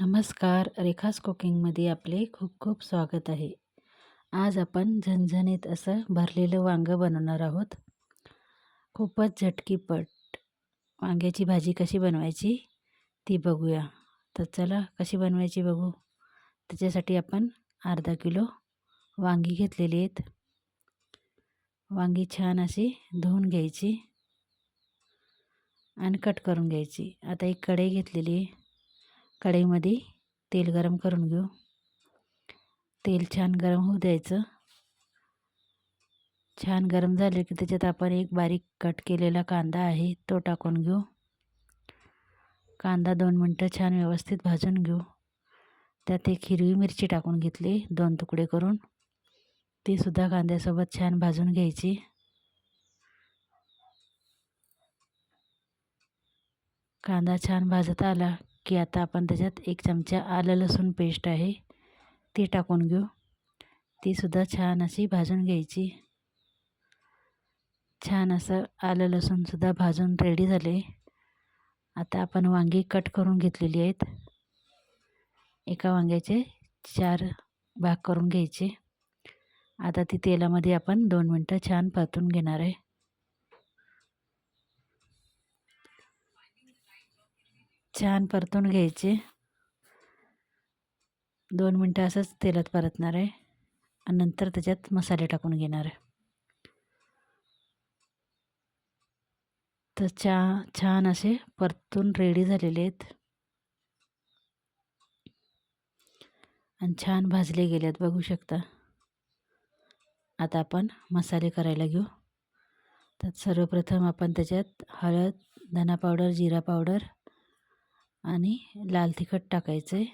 नमस्कार. रेखास कुकिंगमध्ये आपले खूप खूप स्वागत आहे. आज आपण झणझणीत असं भरलेलं वांगं बनवणार आहोत. खूपच झटकीपट. वांग्याची भाजी कशी बनवायची ती बघूया. तर चला कशी बनवायची बघू. त्याच्यासाठी आपण अर्धा किलो वांगी घेतलेली आहेत. वांगी छान अशी धुवून घ्यायची आणि कट करून घ्यायची. आता एक कढई घेतलेली आहे. कढईमध्ये तेल गरम करून घेऊ. तेल छान गरम होऊ द्यायचं. छान गरम झाले की त्याच्यात आपण एक बारीक कट केलेला कांदा आहे तो टाकून घेऊ. कांदा दोन मिनटं छान व्यवस्थित भाजून घेऊ. त्यात एक हिरवी मिरची टाकून घेतली दोन तुकडे करून. तीसुद्धा कांद्यासोबत छान भाजून घ्यायची. कांदा छान भाजत आला की आता आपण त्याच्यात एक चमचा आलं लसूण पेस्ट आहे ती टाकून घेऊ. तीसुद्धा छान अशी भाजून घ्यायची. छान असं आलं लसूणसुद्धा भाजून रेडी झाले. आता आपण वांगी कट करून घेतलेली आहेत. एका वांग्याचे चार भाग करून घ्यायचे. आता ती तेलामध्ये आपण दोन मिनटं छान परतून घेणार आहे. छान परतून घ्यायचे. दोन मिनटं असंच तेलात परतणार आहे. आणि नंतर त्याच्यात मसाले टाकून घेणार आहे. तर चा छान असे परतून रेडी झालेले आहेत. आणि छान भाजले गेले आहेत बघू शकता. आता आपण मसाले करायला घेऊ. तर सर्वप्रथम आपण त्याच्यात हळद धना पावडर जिरा पावडर आणि लाल तिखट टाकायचं आहे.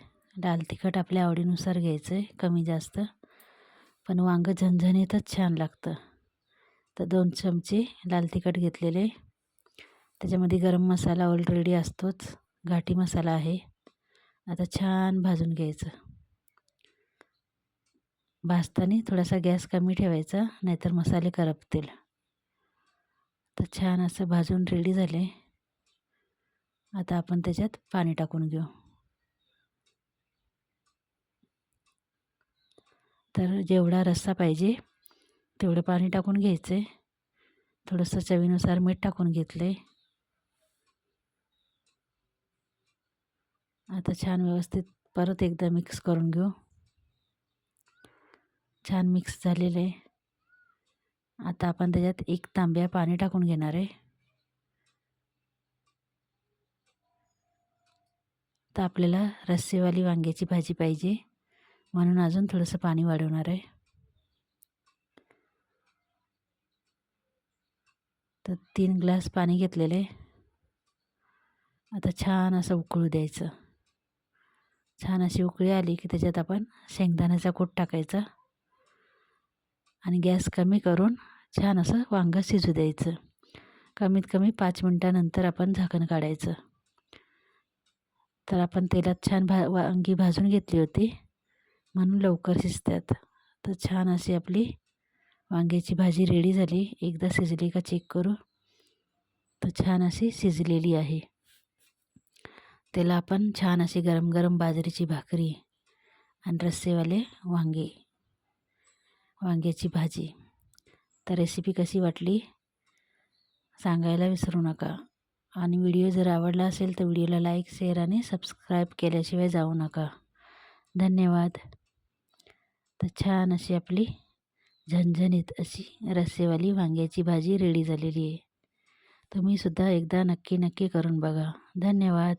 लाल तिखट आपल्या आवडीनुसार घ्यायचं आहे कमी जास्त. पण वांगं झणझणीतच छान लागतं. तर दोन चमचे लाल तिखट घेतलेले त्याच्यामध्ये गरम मसाला ऑलरेडी असतोच. घाटी मसाला आहे. आता छान भाजून घ्यायचं. भाजताना थोडासा गॅस कमी ठेवायचा नाहीतर मसाले करपतील. तर छान असं भाजून रेडी झाले. आता आपण त्याच्यात पाणी टाकून घेऊ. तर जेवढा रस्सा पाहिजे तेवढं पाणी टाकून घ्यायचं. आहे थोडंसं चवीनुसार मीठ टाकून घेतलं. आहे आता छान व्यवस्थित परत एकदा मिक्स करून घेऊ. छान मिक्स झालेलं आहे. आता आपण त्याच्यात एक तांब्या पाणी टाकून घेणार आहे. तर आपल्याला रस्सेवाली वांग्याची भाजी पाहिजे. म्हणून अजून थोडंसं पाणी वाढवणार आहे. तर तीन ग्लास पाणी घेतलेले. आता छान असं उकळू द्यायचं. छान अशी उकळी आली की त्याच्यात आपण शेंगदाण्याचा कूट टाकायचा. आणि गॅस कमी करून छान असं वांगं शिजू द्यायचं. कमीत कमी पाच मिनटानंतर आपण झाकण काढायचं. तर आपण तेलात छान भा वांगी भाजून घेतली होती. म्हणून लवकर शिजतात तर छान अशी आपली वांग्याची भाजी रेडी झाली. एकदा शिजली का चेक करू. तर छान अशी शिजलेली आहे. त्याला आपण छान अशी गरम गरम बाजरीची भाकरी आणि रस्सेवाले वांगे वांग्याची भाजी. तर रेसिपी कशी वाटली? सांगायला विसरू नका. आणि व्हिडिओ जर आवडला असेल तर व्हिडिओला लाईक शेअर आणि सबस्क्राईब केल्याशिवाय जाऊ नका. धन्यवाद. तर छान अशी आपली झणझणीत अशी रस्सेवाली वांग्याची भाजी रेडी झालेली आहे. तुम्हीसुद्धा एकदा नक्की नक्की करून बघा. धन्यवाद.